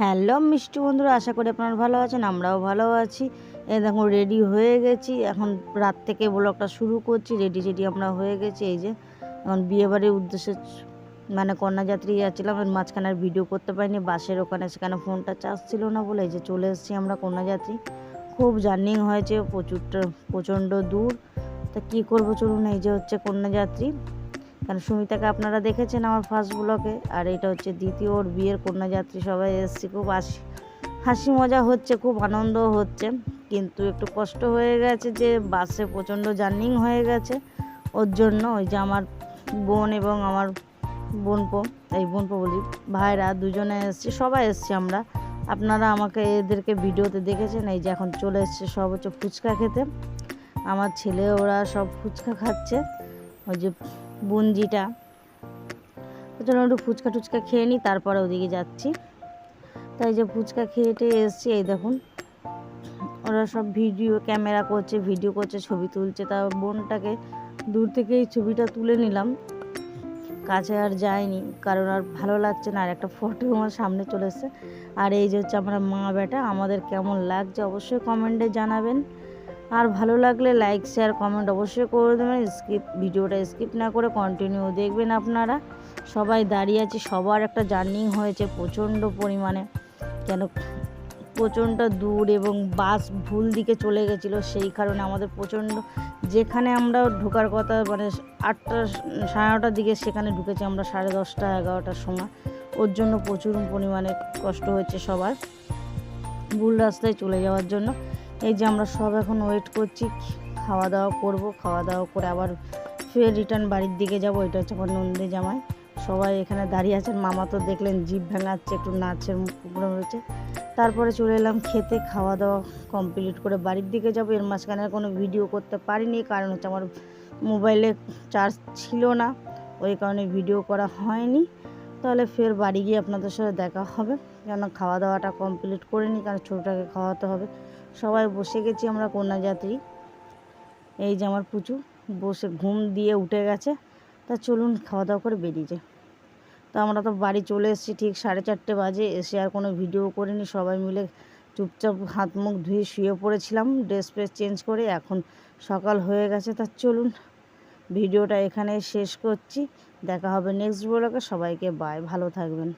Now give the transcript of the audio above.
Hello মিষ্টি বন্ধুরা, আশা করি আপনারা ভালো আছেন, আমরাও ভালো আছি। এই দেখুন রেডি হয়ে গেছি। এখন রাত থেকে ব্লগটা শুরু করছি রেডি রেডি আমরা হয়ে গেছি। এই যে, এখন বিয়েবাড়ির উদ্দেশ্যে মানে কন্যাযাত্রী যাচ্ছিলাম মাঝখানে আর ভিডিও করতে পারিনি। বাসের ওখানে সেখানে ফোনটা চার্জ ছিল না বলে এই যে চলে এসেছি আমরা কন্যাযাত্রী। খুব জার্নিং হয়েছে, প্রচুরটা, প্রচণ্ড দূর। তা কী করব চলুন, এই যে হচ্ছে কন্যাযাত্রী। কারণ সুমিতাকে আপনারা দেখেছেন আমার ফার্স্ট ব্লকে আর এটা হচ্ছে দ্বিতীয়, ওর বিয়ের কন্যাযাত্রী, সবাই এসেছি, খুব হাসি হাসি মজা হচ্ছে, খুব আনন্দ হচ্ছে। কিন্তু একটু কষ্ট হয়ে গেছে যে বাসে প্রচণ্ড জার্নিং হয়ে গেছে। ওর জন্য ওই যে আমার বোন এবং আমার বোনপো, এই বোনপো বলি, ভাইরা দুজনে এসছে, সবাই এসছি আমরা। আপনারা আমাকে, এদেরকে ভিডিওতে দেখেছেন, এই যে এখন চলে এসছে সব হচ্ছে ফুচকা খেতে। আমার ছেলে, ওরা সব ফুচকা খাচ্ছে। ওই যে বুঞ্জিটা। চলো একটু ফুচকা টুচকা খেয়ে নিই, তারপরে ওদিকে যাচ্ছি। তাই যে ফুচকা খেয়ে টেয়ে এসছি, এই দেখুন। ওরা সব ভিডিও, ক্যামেরা করছে, ভিডিও করছে, ছবি তুলছে। তা বোনটাকে দূর থেকেই ছবিটা তুলে নিলাম। কাছে আর যায়নি, কারণ আর ভালো লাগছে না। আর একটা ফটো আমার সামনে চলে আর এই যে হচ্ছে আমরা মা বেটা আমাদের কেমন লাগছে অবশ্যই কমেন্টে জানাবেন। আর ভালো লাগলে লাইক শেয়ার কমেন্ট অবশ্যই করে দেবেন। স্কিপ ভিডিওটা স্কিপ না করে কন্টিনিউ দেখবেন আপনারা। সবাই দাঁড়িয়ে আছি, সবার একটা জার্নিং হয়েছে প্রচণ্ড পরিমাণে। কেন, প্রচণ্ড দূর এবং বাস ভুল দিকে চলে গেছিল, সেই কারণে আমাদের প্রচণ্ড, যেখানে আমরা ঢোকার কথা মানে আটটা, সাড়ে নটার দিকে সেখানে ঢুকেছি আমরা, সাড়ে দশটা, এগারোটার সময়। ওর জন্য প্রচুর পরিমাণে কষ্ট হয়েছে সবার, ভুল রাস্তায় চলে যাওয়ার জন্য। এই যে আমরা সব এখন ওয়েট করছি খাওয়া দাওয়া করব খাওয়া দাওয়া করে আবার ফের রিটার্ন বাড়ির দিকে যাব, এটা হচ্ছে আমার নন্দী জামাই। সবাই এখানে দাঁড়িয়ে আছেন, মামা তো দেখলেন জিভ ভেঙাচ্ছে, একটু নাচের প্রোগ্রাম রয়েছে তারপরে চলে এলাম খেতে খাওয়া দাওয়া কমপ্লিট করে বাড়ির দিকে যাব। এর মাঝখানে কোনো ভিডিও করতে পারিনি, কারণ হচ্ছে আমার মোবাইলে চার্জ ছিল না, ওই কারণে ভিডিও করা হয়নি। তাহলে ফের বাড়ি গিয়ে আপনাদের সাথে দেখা হবে। কেন খাওয়া দাওয়াটা কমপ্লিট করে নিই কারণ ছোটোটাকে খাওয়াতে হবে। সবাই বসে গেছি আমরা কন্যাযাত্রী। এই যে আমার পুচু, বসে ঘুম দিয়ে উঠে গেছে। তা চলুন খাওয়া দাওয়া করে বেরিয়ে যায় তো আমরা তো বাড়ি চলে এসেছি, ঠিক সাড়ে চারটে বাজে। এসে আর কোনো ভিডিও করিনি, সবাই মিলে চুপচাপ হাত মুখ ধুয়ে শুয়ে পড়েছিলাম। ড্রেস ফ্রেস চেঞ্জ করে এখন সকাল হয়ে গেছে। তা চলুন ভিডিওটা এখানে শেষ করছি। দেখা হবে নেক্সট ব্লগে সবাইকে বাই ভালো থাকবেন।